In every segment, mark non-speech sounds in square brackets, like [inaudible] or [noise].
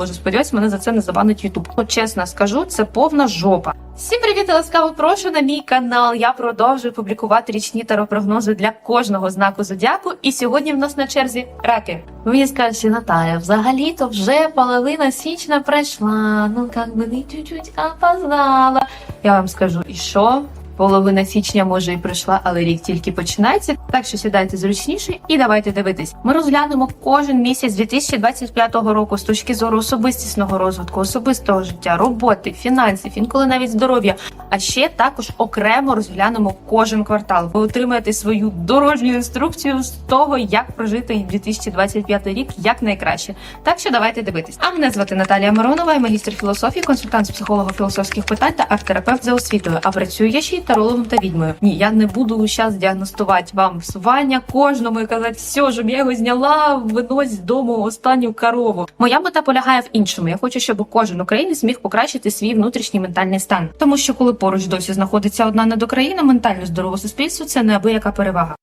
боже, сподіваюсь, мене за це не забанить Ютуб. От чесно скажу, це повна жопа. Всім привіт і ласкаво прошу на мій канал. Я продовжую публікувати річні таропрогнози для кожного знаку зодіаку. І сьогодні в нас на черзі раки. Мені скажете, Наталя, взагалі-то вже половина січня пройшла. Ну як би не чуть-чуть опоздала. Я вам скажу, і що? Половина січня може і пройшла, але рік тільки починається. Так що сідайте зручніше і давайте дивитись. Ми розглянемо кожен місяць 2025 року з точки зору особистісного розвитку, особистого життя, роботи, фінансів, інколи навіть здоров'я. А ще також окремо розглянемо кожен квартал. Ви отримаєте свою дорожню інструкцію з того, як прожити 2025 рік як найкраще. Так що давайте дивитись. А мене звати Наталія Миронова, я магістр філософії, консультант з психолого-філософських питань та арт-терапевт за освітою. А працюю я ще й тарологом та відьмою. Ні, я не буду зараз діагностувати вам всування кожному і казати, все, ж я його зняла, винось з дому останню корову. Моя мета полягає в іншому. Я хочу, щоб кожен українець зміг покращити свій внутрішній ментальний стан. Тому що коли поруч досі знаходиться одна недокраїна, ментально здорове суспільство це неабияка перевага.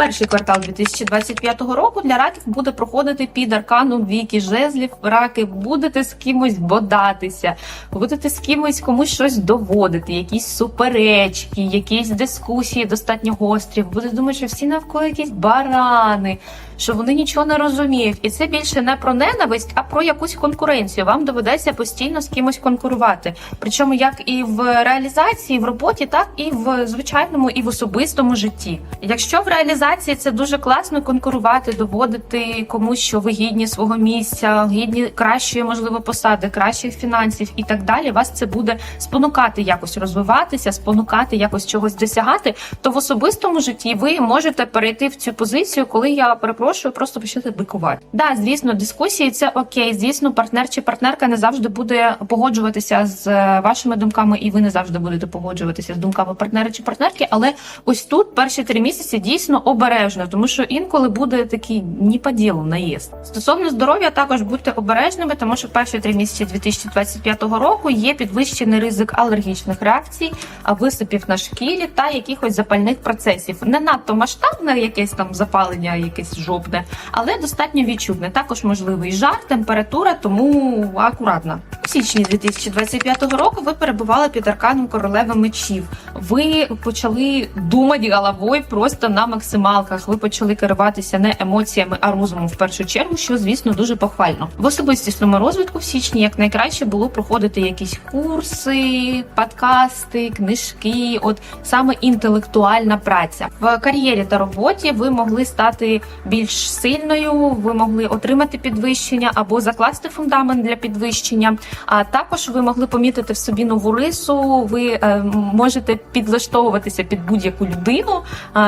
Перший квартал 2025 року для раків буде проходити під арканом віки жезлів. Раки будете з кимось бодатися, будете з кимось комусь щось доводити, якісь суперечки, якісь дискусії достатньо гострі. Будете думати, що всі навколо якісь барани, що вони нічого не розуміють. І це більше не про ненависть, а про якусь конкуренцію. Вам доведеться постійно з кимось конкурувати. Причому як і в реалізації, в роботі, так і в звичайному, і в особистому житті. Якщо в реалізації це дуже класно конкурувати, доводити комусь, що ви гідні свого місця, гідні кращої, можливо, посади, кращих фінансів і так далі. Вас це буде спонукати якось розвиватися, спонукати якось чогось досягати. То в особистому житті ви можете перейти в цю позицію, коли я перепрошую, просто почати бикувати. Да, звісно, дискусії це окей. Звісно, партнер чи партнерка не завжди буде погоджуватися з е, вашими думками, і ви не завжди будете погоджуватися з думками партнера чи партнерки. Але ось тут перші три місяці дійсно обережно, тому що інколи буде такий ні по ділу наїзд. Стосовно здоров'я, також будьте обережними, тому що перші три місяці 2025 року є підвищений ризик алергічних реакцій, а висипів на шкірі та якихось запальних процесів. Не надто масштабне якесь там запалення, якесь жопне, але достатньо відчутне. Також можливий жар, температура, тому акуратно. У січні 2025 року ви перебували під арканом королеви мечів. Ви почали думати головою просто на максималках. Ви почали керуватися не емоціями, а розумом в першу чергу, що звісно дуже похвально. В особистісному розвитку в січні як найкраще було проходити якісь курси, подкасти, книжки, от саме інтелектуальна праця в кар'єрі та роботі. Ви могли стати більш сильною, ви могли отримати підвищення або закласти фундамент для підвищення. А також ви могли помітити в собі нову рису. Ви е, можете підлаштовуватися під будь-яку людину,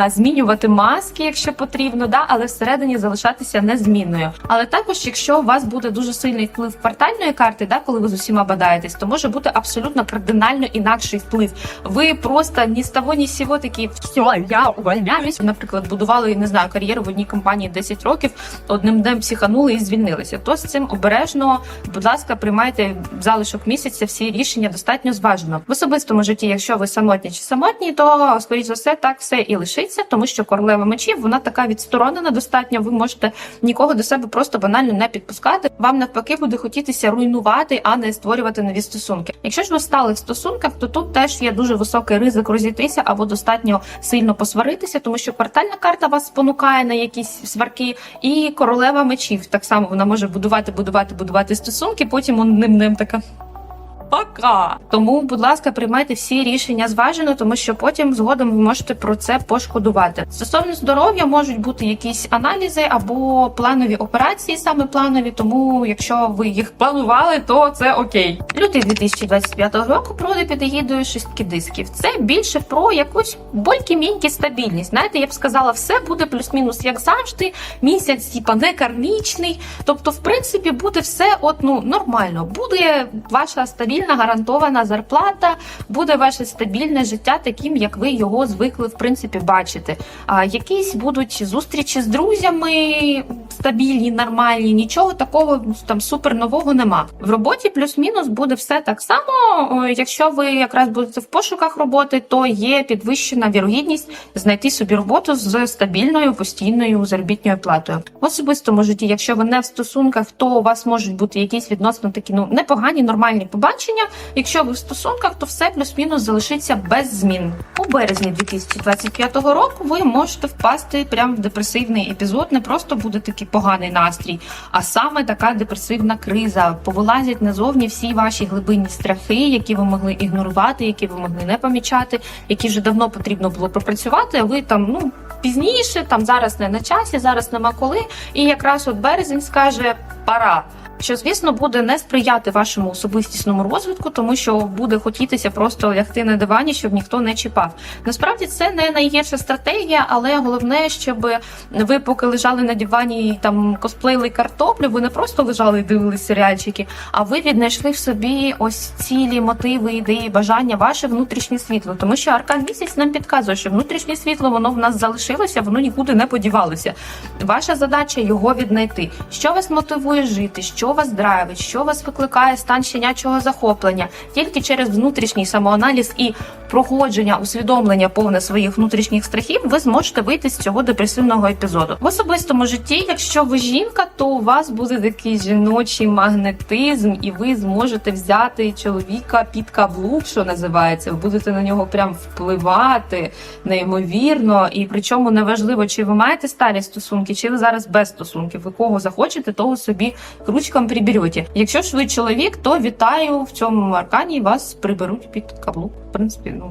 змінювати маски, якщо потрібно, да, але всередині залишатися незмінною. Але також, якщо у вас буде дуже сильний вплив партальної карти, да, коли ви з усіма бадаєтесь, то може бути абсолютно кардинально інакший вплив. Ви просто ні з того, ні з сього такі все, я увольняюсь. Наприклад, будували не знаю кар'єру в одній компанії 10 років, одним днем психанули і звільнилися. То з цим обережно, будь ласка, приймайте залишок місяця всі рішення достатньо зважено. В особистому житті, якщо ви самотні чи самотні, то скоріш за все так все і лишиться, тому що королева мечів вона така відсторонена достатньо. Ви можете нікого до себе просто банально не підпускати. Вам навпаки буде хотітися руйнувати, а не створювати нові стосунки. Якщо ж ви стали в стосунках, то тут теж є дуже високий ризик розійтися або достатньо сильно посваритися, тому що квартальна карта вас спонукає на якісь сварки, і королева мечів так само вона може будувати, будувати, будувати стосунки. Потім он ним ним така. Пока. Тому, будь ласка, приймайте всі рішення зважено, тому що потім згодом ви можете про це пошкодувати. Стосовно здоров'я можуть бути якісь аналізи або планові операції, саме планові. Тому, якщо ви їх планували, то це окей. Лютий 2025 року пройде під егідою шістки дисків. Це більше про якусь болькі-мінькі стабільність. Знаєте, я б сказала, все буде плюс-мінус як завжди. Місяць, типа не кармічний. Тобто, в принципі, буде все от ну нормально. Буде ваша стабільність стабільна гарантована зарплата, буде ваше стабільне життя таким, як ви його звикли в принципі бачити. А якісь будуть зустрічі з друзями, стабільні, нормальні, нічого такого там супер нового нема. В роботі плюс-мінус буде все так само. Якщо ви якраз будете в пошуках роботи, то є підвищена вірогідність знайти собі роботу з стабільною постійною заробітною платою. В особистому житті, якщо ви не в стосунках, то у вас можуть бути якісь відносно такі ну непогані, нормальні побачення. Якщо ви в стосунках, то все плюс-мінус залишиться без змін. У березні 2025 року ви можете впасти прямо в депресивний епізод. Не просто буде такий поганий настрій, а саме така депресивна криза. Повилазять назовні всі ваші глибинні страхи, які ви могли ігнорувати, які ви могли не помічати, які вже давно потрібно було пропрацювати. А ви там ну пізніше, там зараз не на часі, зараз нема коли. І якраз от березень скаже пора. Що, звісно, буде не сприяти вашому особистісному розвитку, тому що буде хотітися просто лягти на дивані, щоб ніхто не чіпав. Насправді це не найгірша стратегія, але головне, щоб ви поки лежали на дивані і там косплеїли картоплю, ви не просто лежали і дивились серіальчики, а ви віднайшли в собі ось цілі мотиви, ідеї, бажання, ваше внутрішнє світло. Тому що аркан місяць нам підказує, що внутрішнє світло воно в нас залишилося, воно нікуди не подівалося. Ваша задача його віднайти. Що вас мотивує жити, що вас драйвить, що вас викликає стан щенячого захоплення. Тільки через внутрішній самоаналіз і проходження, усвідомлення повне своїх внутрішніх страхів, ви зможете вийти з цього депресивного епізоду. В особистому житті, якщо ви жінка, то у вас буде такий жіночий магнетизм, і ви зможете взяти чоловіка під каблук, що називається. Ви будете на нього прям впливати неймовірно. І причому неважливо, чи ви маєте старі стосунки, чи ви зараз без стосунків. Ви кого захочете, того собі крючком приберете. Якщо ж ви чоловік, то вітаю в цьому аркані. Вас приберуть під каблук. В принципі, ну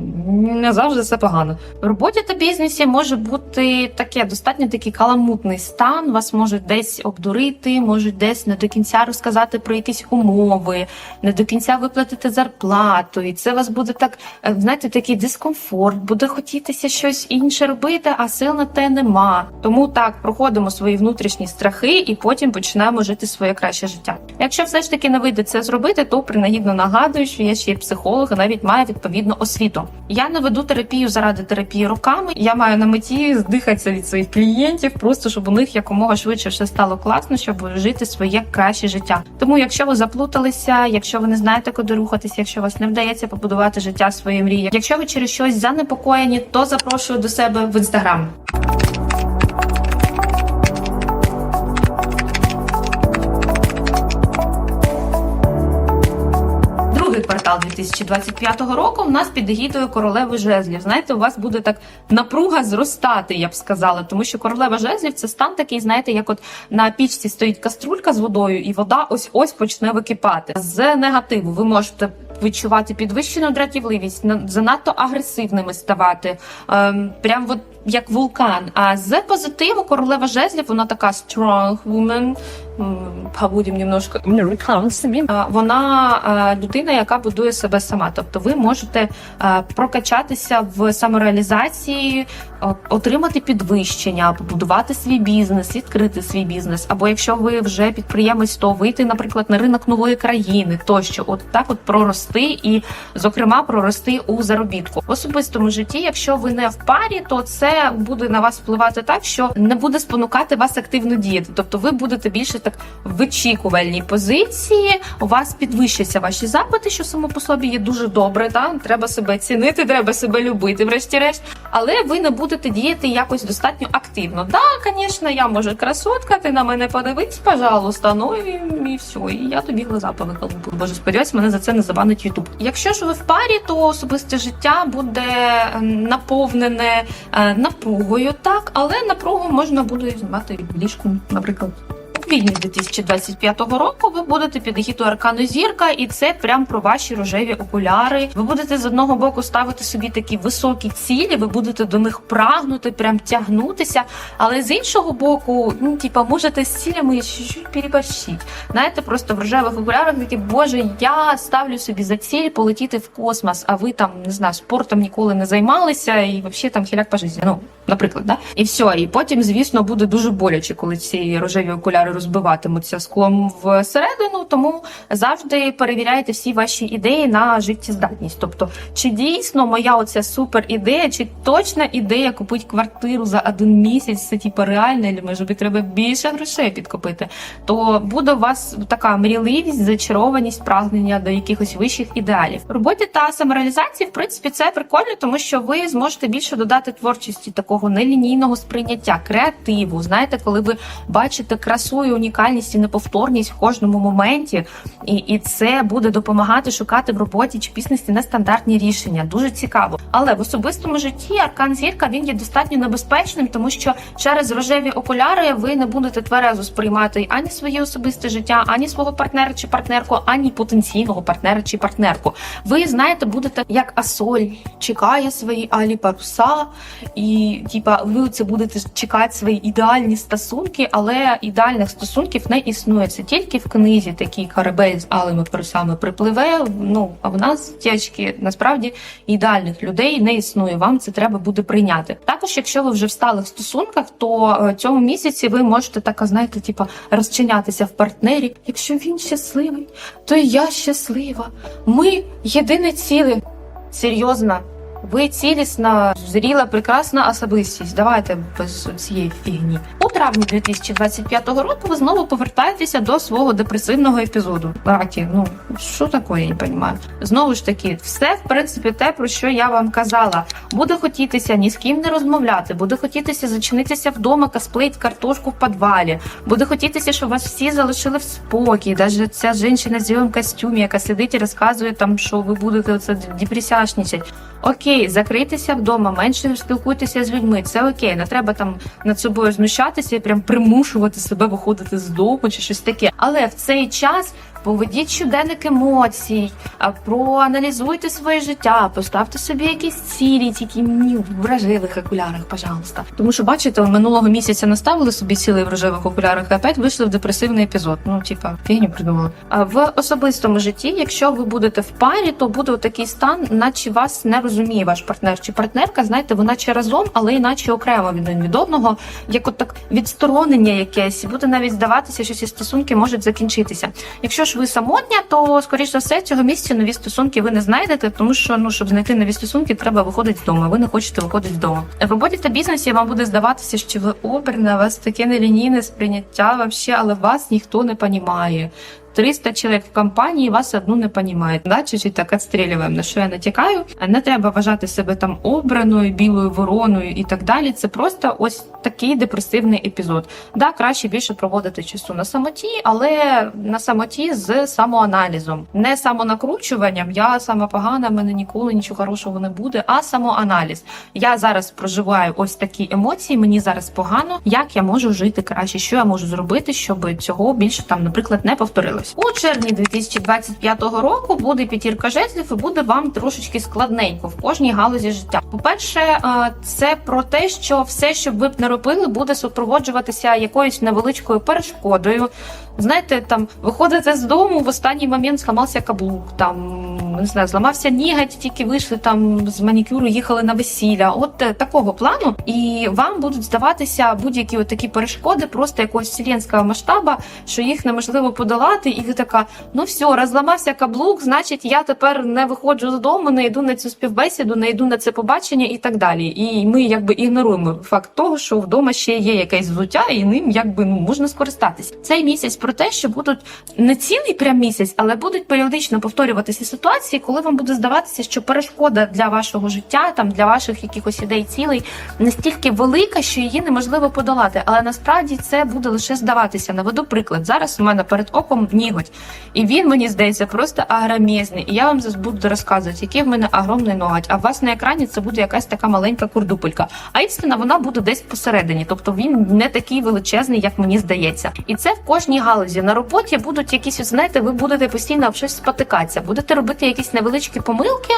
не завжди це погано. В роботі та бізнесі може бути таке достатньо такий каламутний стан. Вас можуть десь обдурити, можуть десь не до кінця розказати про якісь умови, не до кінця виплатити зарплату. І це вас буде так, е, знаєте, такий дискомфорт, буде хотітися щось інше робити, а сил на те нема. Тому так проходимо свої внутрішні страхи і потім починаємо жити своє краще життя. Якщо все ж таки не вийде це зробити, то принагідно нагадую, що я ще є психолог, і навіть маю відповідну освіту. Я не веду терапію заради терапії роками. Я маю на меті здихатися від своїх клієнтів, просто щоб у них якомога швидше все стало класно, щоб жити своє краще життя. Тому, якщо ви заплуталися, якщо ви не знаєте, куди рухатися, якщо вас не вдається побудувати життя своєї мрії, якщо ви через щось занепокоєні, то запрошую до себе в інстаграм. Квартал 2025 року в нас під егідою королеви жезлів. Знаєте, у вас буде так напруга зростати, я б сказала, тому що королева жезлів це стан такий, знаєте, як от на пічці стоїть каструлька з водою, і вода ось ось почне википати. З негативу ви можете відчувати підвищену дратівливість, на- занадто агресивними ставати, ем, прям от як вулкан. А з позитиву королева жезлів, вона така strong woman, побудем немножко вона е, людина, яка будує себе сама. Тобто ви можете прокачатися в самореалізації, отримати підвищення, побудувати свій бізнес, відкрити свій бізнес. Або якщо ви вже підприємець, то вийти, наприклад, на ринок нової країни, тощо, от так от прорости і, зокрема, прорости у заробітку. В особистому житті, якщо ви не в парі, то це буде на вас впливати так, що не буде спонукати вас активно діяти. Тобто ви будете більше так в вичікувальній позиції. У вас підвищаться ваші запити, що само по собі є дуже добре. Да? Треба себе цінити, треба себе любити, врешті-решт. Але ви не будете діяти якось достатньо активно. Да, звісно, я може красотка, ти на мене подивись, пожалуйста. Ну і, і все. І я тобі глаза повиколупую. Боже, сподіваюсь, мене за це не забанить Ютуб. Якщо ж ви в парі, то особисте життя буде наповнене е, напругою, так, але напругу можна буде знімати ліжком, наприклад. Квітні 2025 року ви будете під егітою аркану зірка, і це прям про ваші рожеві окуляри. Ви будете з одного боку ставити собі такі високі цілі, ви будете до них прагнути, прям тягнутися. Але з іншого боку, ну типа можете з цілями чуть-чуть переборщити. Знаєте, просто в рожевих окулярах такі, боже, я ставлю собі за ціль полетіти в космос, а ви там не знаю, спортом ніколи не займалися і взагалі там хіляк по житті. Ну, наприклад, да? І все. І потім, звісно, буде дуже боляче, коли ці рожеві окуляри розбиватимуться склом всередину, тому завжди перевіряйте всі ваші ідеї на життєздатність. Тобто, чи дійсно моя оця супер ідея, чи точна ідея купити квартиру за один місяць, це типу реально, чи може тобі треба більше грошей підкопити, то буде у вас така мрійливість, зачарованість, прагнення до якихось вищих ідеалів. В роботі та самореалізації, в принципі, це прикольно, тому що ви зможете більше додати творчості, такого нелінійного сприйняття, креативу. Знаєте, коли ви бачите красу і унікальність і неповторність в кожному моменті, і, і це буде допомагати шукати в роботі чи бізнесі нестандартні рішення. Дуже цікаво. Але в особистому житті аркан зірка він є достатньо небезпечним, тому що через рожеві окуляри ви не будете тверезо сприймати ані своє особисте життя, ані свого партнера чи партнерку, ані потенційного партнера чи партнерку. Ви знаєте, будете як асоль, чекає свої алі паруса, і типа ви це будете чекати свої ідеальні стосунки, але ідеальних стосунків не існує. Це тільки в книзі такий корабель з алими парусами припливе. Ну а в нас дівчатки, насправді ідеальних людей не існує. Вам це треба буде прийняти. Також, якщо ви вже в сталих стосунках, то е, цьому місяці ви можете така, знаєте, типа розчинятися в партнері. Якщо він щасливий, то і я щаслива. Ми єдине ціле. Серйозно, ви цілісна, зріла, прекрасна особистість. Давайте без цієї фігні. У травні 2025 року ви знову повертаєтеся до свого депресивного епізоду. Раки, ну що таке, я не розумію. Знову ж таки, все в принципі те, про що я вам казала. Буде хотітися ні з ким не розмовляти, буде хотітися зачинитися вдома, косплеїть картошку в підвалі. Буде хотітися, щоб вас всі залишили в спокій. Навіть ця жінка в зеленому костюмі, яка сидить і розказує там, що ви будете оце депресяшничати. Окей, закрийтеся вдома, менше спілкуйтеся з людьми. Це окей, не треба там над собою знущатися і прям примушувати себе виходити з дому чи щось таке. Але в цей час поведіть щоденник емоцій, проаналізуйте своє життя, поставте собі якісь цілі, тільки мені в рожевих окулярах, пожалуйста. Тому що бачите, минулого місяця наставили собі цілий в рожевих окулярах, і опять вийшли в депресивний епізод. Ну, типа, фігню придумали. А в особистому житті, якщо ви будете в парі, то буде такий стан, наче вас не розуміє ваш партнер чи партнерка. Знаєте, ви наче разом, але іначе окремо від від одного, як от так відсторонення якесь, буде навіть здаватися, що ці стосунки можуть закінчитися. Якщо ж ви самотня, то скоріш за все цього місяця нові стосунки ви не знайдете, тому що ну щоб знайти нові стосунки, треба виходити з дому. Ви не хочете виходити з дому. В роботі та бізнесі вам буде здаватися, що ви оберна, у вас таке нелінійне сприйняття вообще, але вас ніхто не понімає. 300 чоловік в компанії вас одну не понімають. Да? Чуть-чуть так відстрілюємо, на що я натякаю. Не треба вважати себе там обраною, білою вороною і так далі. Це просто ось такий депресивний епізод. Да, краще більше проводити часу на самоті, але на самоті з самоаналізом, не самонакручуванням. Я сама погана, мене ніколи нічого хорошого не буде. А самоаналіз. Я зараз проживаю ось такі емоції. Мені зараз погано. Як я можу жити краще? Що я можу зробити, щоб цього більше там, наприклад, не повторилось? У червні 2025 року буде п'ятірка жезлів і буде вам трошечки складненько в кожній галузі життя. По-перше, е, це про те, що все, що ви б не робили, буде супроводжуватися якоюсь невеличкою перешкодою. Знаєте, там виходите з дому, в останній момент сламався каблук, там не знаю, зламався нігать, тільки вийшли там з манікюру, їхали на весілля. От е, такого плану, і вам будуть здаватися будь-які такі перешкоди, просто якогось вселенського масштаба, що їх неможливо подолати, і ви така, ну все, розламався каблук, значить, я тепер не виходжу з дому, не йду на цю співбесіду, не йду на це побачення і так далі. І ми якби ігноруємо факт того, що вдома ще є якесь взуття, і ним якби ну можна скористатись. Цей місяць про те, що будуть не цілий прям місяць, але будуть періодично повторюватися ситуації, коли вам буде здаватися, що перешкода для вашого життя, там для ваших якихось ідей, цілей настільки велика, що її неможливо подолати. Але насправді це буде лише здаватися. Наведу приклад. Зараз у мене перед оком ніготь, і він мені здається просто агромезний. І я вам зараз буду розказувати, який в мене огромний ноготь. А у вас на екрані це буде якась така маленька курдупелька. А істина вона буде десь посередині, тобто він не такий величезний, як мені здається. І це в кожній галузі. На роботі будуть якісь, знаєте, ви будете постійно щось спотикатися, будете робити якісь невеличкі помилки,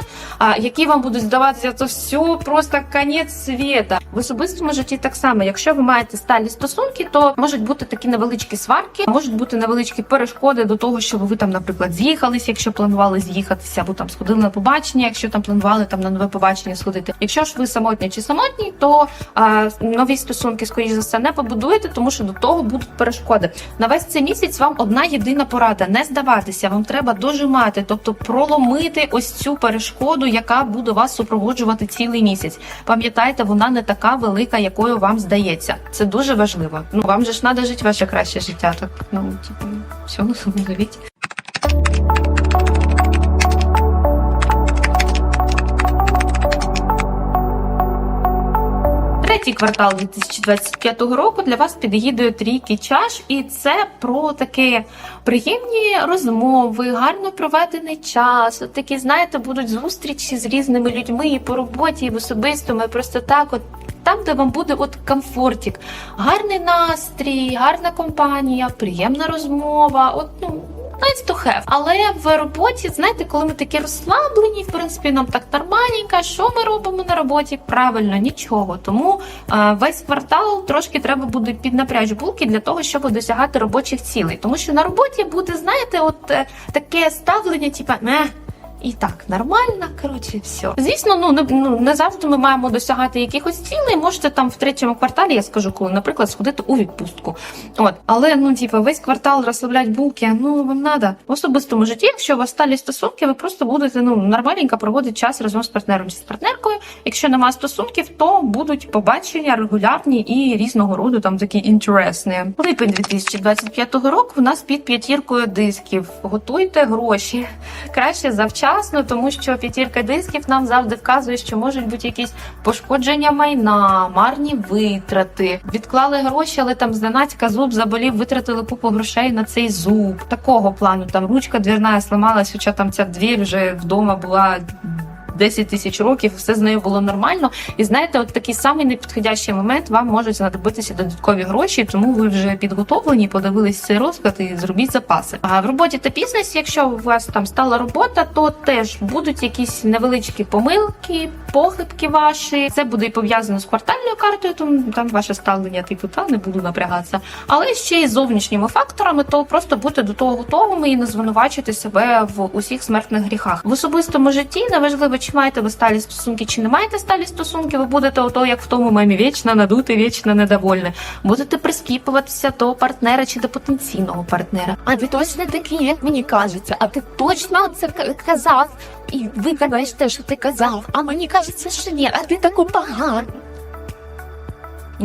які вам будуть здаватися, це все просто конець світа. В особистому житті так само, якщо ви маєте сталі стосунки, то можуть бути такі невеличкі сварки, можуть бути невеличкі перешкоди до того, щоб ви там, наприклад, з'їхались, якщо планували з'їхатися, або там сходили на побачення, якщо там планували там на нове побачення сходити. Якщо ж ви самотні чи самотні, то а, нові стосунки, скоріш за все, не побудуєте, тому що до того будуть перешкоди. На весь цей місяць вам одна єдина порада: не здаватися. Вам треба дожимати, тобто проломити ось цю перешкоду, яка буде вас супроводжувати цілий місяць. Пам'ятайте, вона не така велика, якою вам здається. Це дуже важливо. Ну вам же ж треба жити ваше краще життя. Так ну типу, всьому [laughs] живіть. Третій квартал 2025 року для вас під егідою трійки чаш, і це про такі приємні розмови, гарно проведений час. От такі, знаєте, будуть зустрічі з різними людьми і по роботі, і в особистому, і просто так, от там, де вам буде от комфортік, гарний настрій, гарна компанія, приємна розмова. От ну. Nice to have. Але в роботі, знаєте, коли ми такі розслаблені, в принципі, нам так нормальненько, що ми робимо на роботі? Правильно, нічого. Тому е, весь квартал трошки треба буде піднапряж булки для того, щоб досягати робочих цілей. Тому що на роботі буде, знаєте, от е, таке ставлення, типа не. І так, нормально, коротше, все. Звісно, ну не, ну не завжди ми маємо досягати якихось цілей. Можете там в третьому кварталі, я скажу, коли, наприклад, сходити у відпустку. От, але ну, типу, весь квартал розслаблять булки, ну вам надо. В особистому житті, якщо у вас сталі стосунки, ви просто будете ну нормальненько проводити час разом з партнером чи з партнеркою. Якщо нема стосунків, то будуть побачення регулярні і різного роду там такі інтересні. Липень 2025 року в нас під п'ятіркою дисків. Готуйте гроші краще завчасно, тому що п'ятірка дисків нам завжди вказує, що можуть бути якісь пошкодження майна, марні витрати. Відклали гроші, але там зненацька зуб заболів, витратили купу грошей на цей зуб. Такого плану там ручка двірна сламалась, хоча там ця двір вже вдома була. 10 тисяч років, все з нею було нормально. І знаєте, от такий самий непідходящий момент вам можуть знадобитися додаткові гроші, тому ви вже підготовлені, подивились цей розклад і зробіть запаси. А в роботі та бізнесі, якщо у вас там стала робота, то теж будуть якісь невеличкі помилки, похибки ваші. Це буде і пов'язано з квартальною картою, тому там ваше ставлення, типу, та не буду напрягатися. Але ще й зовнішніми факторами, то просто бути до того готовими і не звинувачити себе в усіх смертних гріхах. В особистому житті неважливо, чи маєте ви сталі стосунки, чи не маєте сталі стосунки, ви будете ото, як в тому мемі, вічно надути, вічно недовольне. Будете прискіпуватися до партнера чи до потенційного партнера. А ви точно такі, як мені кажеться, а ти точно це казав. І ви кажете, що ти казав, а мені кажеться, що ні, а ти таку погану.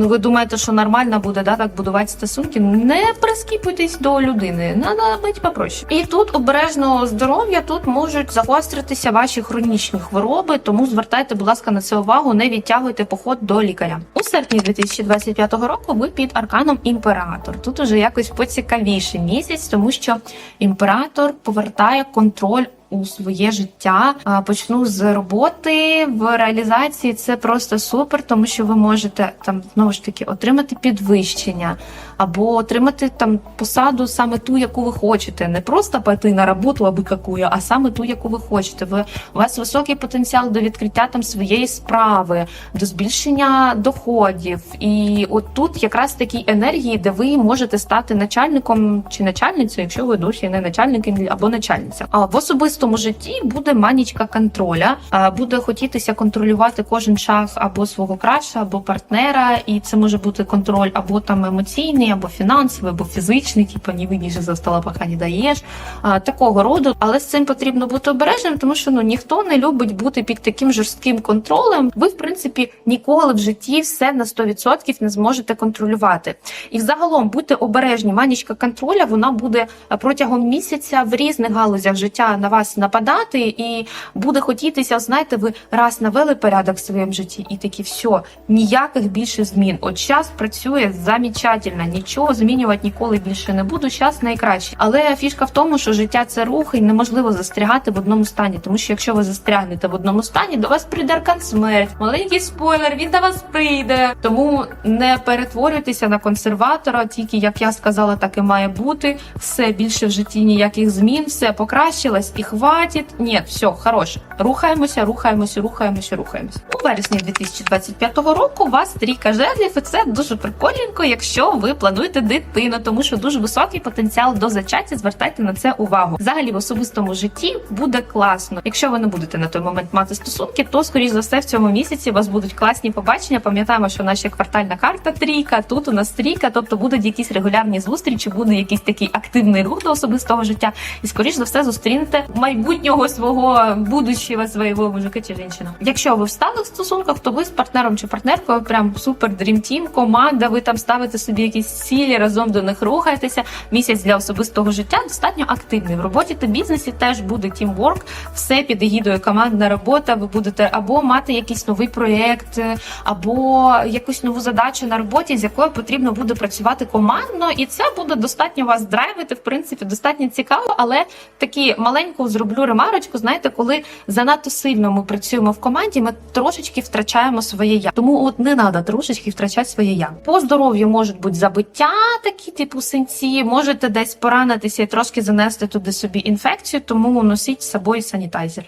Ну, ви думаєте, що нормально буде да, так будувати стосунки? Не прискіпуйтесь до людини, треба бути попроще. І тут обережного здоров'я тут можуть загостритися ваші хронічні хвороби, тому звертайте, будь ласка, на це увагу, не відтягуйте поход до лікаря. У серпні 2025 року ви під арканом імператор. Тут уже якось поцікавіший місяць, тому що імператор повертає контроль. У своє життя почну з роботи в реалізації. Це просто супер, тому що ви можете там знову ж таки отримати підвищення або отримати там посаду саме ту, яку ви хочете, не просто пойти на роботу аби какую, а саме ту, яку ви хочете. Ви у вас високий потенціал до відкриття там своєї справи, до збільшення доходів. І от тут якраз такі енергії, де ви можете стати начальником чи начальницею, якщо ви досі не начальник або начальниця. А в особистому житті буде манічка контроля, буде хотітися контролювати кожен шаг або свого краша, або партнера, і це може бути контроль або там емоційний, або фінансовий, або фізичний, типу ні видніше за стола, поки не даєш. А, такого роду, але з цим потрібно бути обережним, тому що ну ніхто не любить бути під таким жорстким контролем. Ви, в принципі, ніколи в житті все на 100% не зможете контролювати. І взагалом будьте обережні. Манічка контроля вона буде е, протягом місяця в різних галузях життя на вас нападати, і буде хотітися, знаєте, ви раз навели порядок в своєму житті, і такі все, ніяких більше змін. От час працює замечательно, нічого змінювати ніколи більше не буду. Час найкраще. Але фішка в тому, що життя це рух, і неможливо застрягати в одному стані. Тому що якщо ви застрягнете в одному стані, до вас прийде аркан смерть. Маленький спойлер, він до вас прийде. Тому не перетворюйтеся на консерватора, тільки як я сказала, так і має бути. Все більше в житті ніяких змін, все покращилось і хватить. Ні, все хороше. Рухаємося, рухаємося, рухаємося, рухаємося. У вересні 2025 року у вас трійка жезлів, і це дуже прикольненько, якщо ви плануєте дитину, тому що дуже високий потенціал до зачаття. Звертайте на це увагу. Взагалі в особистому житті буде класно. Якщо ви не будете на той момент мати стосунки, то скоріш за все в цьому місяці у вас будуть класні побачення. Пам'ятаємо, що наша квартальна карта трійка, тут у нас трійка, тобто будуть якісь регулярні зустрічі, буде якийсь такий активний рух до особистого життя, і скоріш за все зустрінете майбутнього свого будущого свого мужика чи жінчину. Якщо ви в сталих стосунках, то ви з партнером чи партнеркою прям супер дрім тім, команда. Ви там ставите собі якісь цілі, разом до них рухаєтеся. Місяць для особистого життя достатньо активний. В роботі та бізнесі теж буде тімворк, все під егідою командна робота. Ви будете або мати якийсь новий проєкт, або якусь нову задачу на роботі, з якою потрібно буде працювати командно, і це буде достатньо вас драйвити. В принципі, достатньо цікаво, але такі маленьку зроблю ремарочку. Знаєте, коли занадто сильно ми працюємо в команді, ми трошечки втрачаємо своє я. Тому от не треба трошечки втрачати своє я. По здоров'ю можуть бути забиття, такі типу синці, можете десь поранитися і трошки занести туди собі інфекцію, тому носіть з собою санітайзер.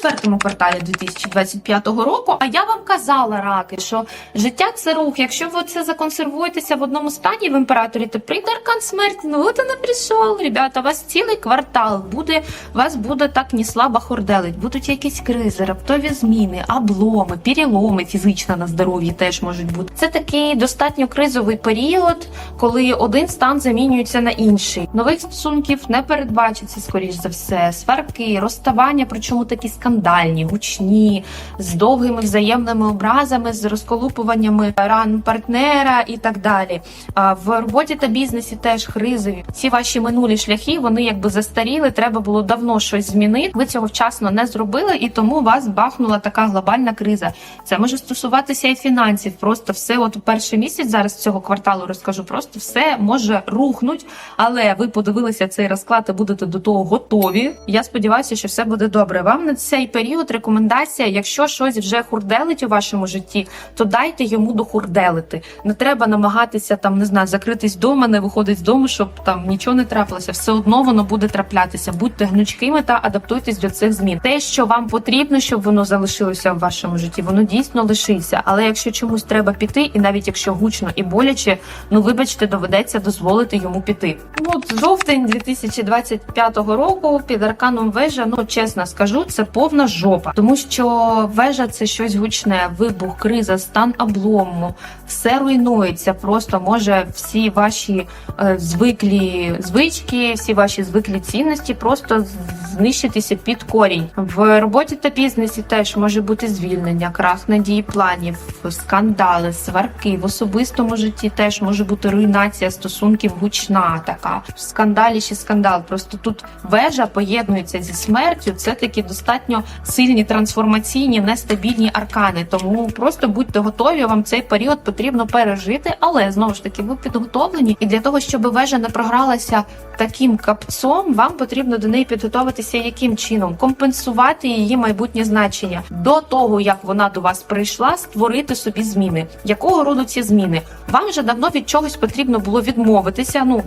Четвертому кварталі 2025 року. А я вам казала, раки, що життя це рух. Якщо ви це законсервуєтеся в одному стані в імператорі, то прийде аркан смерті. Ну от і не прийшов. Ребята, у вас цілий квартал буде, вас буде так ні слабо хорделить. Будуть якісь кризи, раптові зміни, обломи, переломи фізично на здоров'ї теж можуть бути. Це такий достатньо кризовий період, коли один стан замінюється на інший. Нових стосунків не передбачиться, скоріш за все. Сварки, розставання, причому такі скандальні, гучні, з довгими взаємними образами, з розколупуваннями ран партнера і так далі. А в роботі та бізнесі теж кризові. Ці ваші минулі шляхи вони якби застаріли. Треба було давно щось змінити. Ви цього вчасно не зробили, і тому вас бахнула така глобальна криза. Це може стосуватися і фінансів. Просто все, от перший місяць зараз цього кварталу розкажу. Просто все може рухнуть, але ви подивилися цей розклад і будете до того готові. Я сподіваюся, що все буде добре. Вам на цей період рекомендація, якщо щось вже хурделить у вашому житті, то дайте йому дохурделити. Не треба намагатися там не знаю, закритись вдома, не виходить з дому, щоб там нічого не трапилося. Все одно воно буде траплятися. Будьте гнучкими та адаптуйтесь до цих змін. Те, що вам потрібно, щоб воно залишилося в вашому житті, воно дійсно лишиться. Але якщо чомусь треба піти, і навіть якщо гучно і боляче, ну вибачте, доведеться дозволити йому піти. Ну, От жовтень 2025 року під арканом вежа, ну чесно скажу, це повна жопа, тому що вежа це щось гучне, вибух, криза, стан облому, все руйнується. Просто може всі ваші е, звиклі звички, всі ваші звиклі цінності просто знищитися під корінь. В роботі та бізнесі теж може бути звільнення, крах надії планів, скандали, сварки. В особистому житті теж може бути руйнація стосунків гучна така. Скандалі ще скандал. Просто тут вежа поєднується зі смертю. Це такі достатньо сильні трансформаційні, нестабільні аркани. Тому просто будьте готові. Вам цей період потрібно пережити, але знову ж таки ви підготовлені. І для того, щоб вежа не програлася таким капцом, вам потрібно до неї підготуватися яким чином компенсувати її майбутнє значення до того, як вона до вас прийшла, створити собі зміни. Якого роду ці зміни? Вам вже давно від чогось потрібно було відмовитися. Ну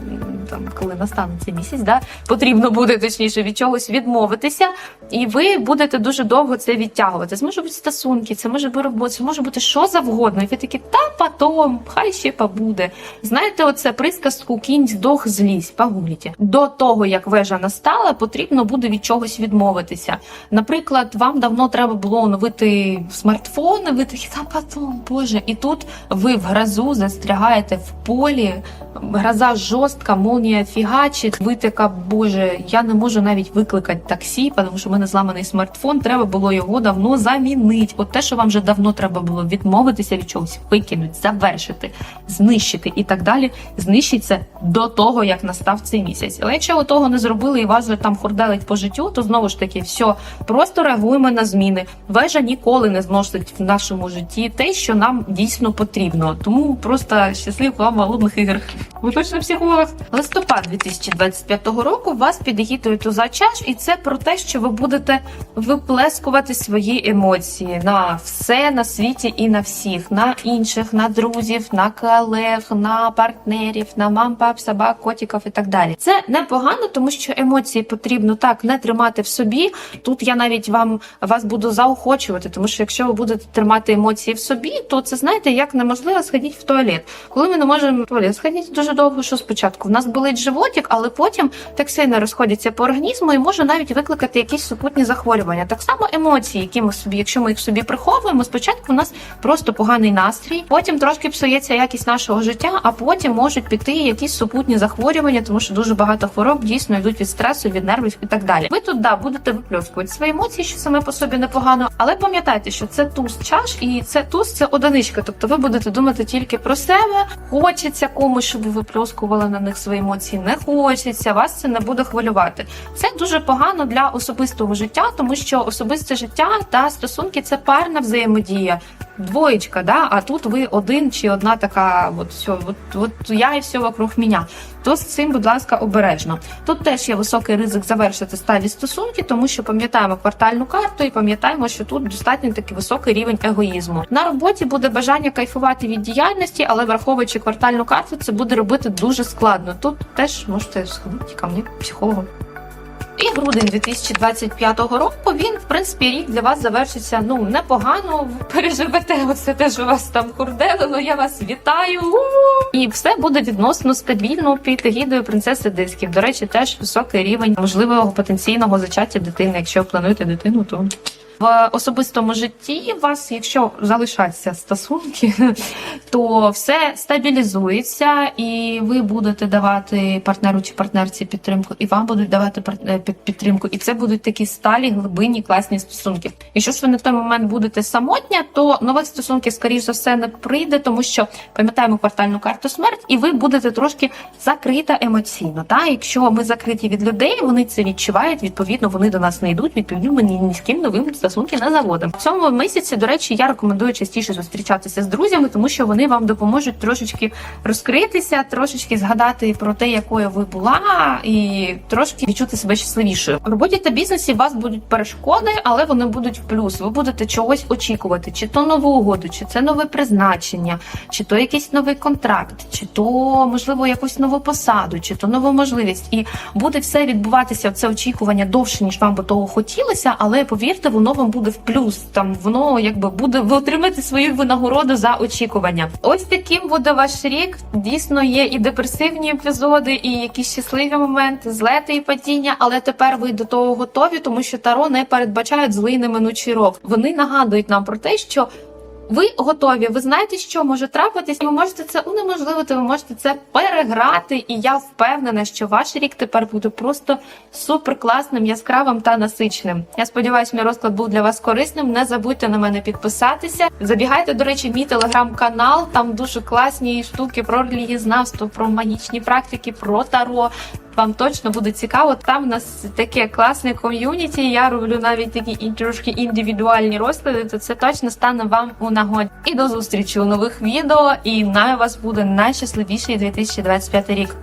там, коли настане цей місяць, да потрібно буде точніше від чогось відмовитися, і ви будете дуже довго це відтягувати. Це може бути стосунки, це може бути робота, це може бути що завгодно. І ви такі, та потом, хай ще побуде. Знаєте, оце присказку кінь здох злізь, погугліть. До того як вежа настала, потрібно буде від чогось відмовитися. Наприклад, вам давно треба було оновити смартфон, ви такі, та потом, боже, і тут ви в грозу застрягаєте в полі. Гроза жорстка, молнія фігачить. Ви така, боже, я не можу навіть викликати таксі, тому що в мене зламаний смартфон. Треба було його давно замінити. От те, що вам вже давно треба було відмовитися від чогось, викинути, завершити, знищити і так далі. Знищиться до того, як настав цей місяць. Але якщо ви того не зробили і вас вже там хурделить по життю, то знову ж таки, все, просто реагуємо на зміни. Вежа ніколи не зносить в нашому житті те, що нам дійсно потрібно. Тому просто щасливих вам голодних ігор. Ви точно психолог. Листопад 2025 року вас під егідою туза чаш, і це про те, що ви будете виплескувати свої емоції на все на світі і на всіх, на інших, на друзів, на колег, на партнерів, на мам, пап, собак, котиків і так далі. Це непогано, тому що емоції потрібно так не тримати в собі. Тут я навіть вам вас буду заохочувати, тому що якщо ви будете тримати емоції в собі, то це знаєте, як неможливо сходити в туалет. Коли ми не можемо в туалет сходити дуже довго, що спочатку в нас болить животик, але потім так сильно розходяться по організму і може навіть викликати якісь супутні захворювання. Так само емоції, які ми собі, якщо ми їх собі приховуємо, спочатку у нас просто поганий настрій, потім трошки псується якість нашого життя, а потім можуть піти якісь супутні захворювання, тому що дуже багато хвороб дійсно йдуть від стресу, від нервів і так далі. Ви тут да будете випльоскувати свої емоції, що саме по собі непогано, але пам'ятайте, що це туз чаш, і це туз це одиничка. Тобто ви будете думати тільки про себе. Хочеться комусь, ви випльоскували на них свої емоції. Не хочеться, вас це не буде хвилювати. Це дуже погано для особистого життя, тому що особисте життя та стосунки це парна взаємодія. Двоєчка, да, а тут ви один чи одна така, от все, от, от я і все вокруг мене. То з цим, будь ласка, обережно. Тут теж є високий ризик завершити сталі стосунки, тому що пам'ятаємо квартальну карту і пам'ятаємо, що тут достатньо такий високий рівень егоїзму. На роботі буде бажання кайфувати від діяльності, але враховуючи квартальну карту, це буде робити дуже складно. Тут теж можете сходити ко мені к психологу. І грудень 2025 року він, в принципі, рік для вас завершиться ну непогано. Ви переживете [laughs] оце те, що вас там курделило. Я вас вітаю. У! І все буде відносно стабільно під гідою принцеси дисків. До речі, теж високий рівень можливого потенційного зачаття дитини. Якщо плануєте дитину, то в особистому житті у вас, якщо залишаться стосунки, [laughs] то все стабілізується, і ви будете давати партнеру чи партнерці підтримку, і вам будуть давати підтримку. І це будуть такі сталі, глибинні, класні стосунки. Якщо ж ви на той момент будете самотня, то нових стосунків, скоріш за все, не прийде, тому що пам'ятаємо квартальну карту смерть, і ви будете трошки закрита емоційно. Та якщо ми закриті від людей, вони це відчувають. Відповідно, вони до нас не йдуть. Відповідно, ми ні, з ким новим стосунки не заводимо. В цьому місяці, до речі, я рекомендую частіше зустрічатися з друзями, тому що вони вам допоможуть трошечки розкритися, трошечки згадати про те, якою ви була, і трошки відчути себе щасливішою. В роботі та бізнесі у вас будуть перешкоди, але вони будуть в плюс. Ви будете чогось очікувати, чи то нову угоду, чи це нове призначення, чи то якийсь новий контракт, чи то можливо якусь нову посаду, чи то нову можливість. І буде все відбуватися це очікування довше, ніж вам би того хотілося, але повірте, воно вам буде в плюс. Там воно якби буде ви отримаєте свою винагороду за очікування. Ось таким буде ваш рік. Дійсно, є і депресивні епізоди, і якісь щасливі моменти, злети і падіння. Але тепер ви до того готові, тому що таро не передбачають злий неминучий рок. Вони нагадують нам про те, що. Ви готові, ви знаєте, що може трапитись, ви можете це унеможливити, ви можете це переграти. І я впевнена, що ваш рік тепер буде просто супер класним, яскравим та насичним. Я сподіваюся, мій розклад був для вас корисним. Не забудьте на мене підписатися. Забігайте, до речі, мій телеграм-канал. Там дуже класні штуки про релігієзнавство, про магічні практики, про таро. Вам точно буде цікаво. Там у нас таке класне ком'юніті. Я роблю навіть такі трошки індивідуальні розклади. То це точно стане вам у нагоді. І до зустрічі у нових відео. І най вас буде найщасливіший 2025 рік.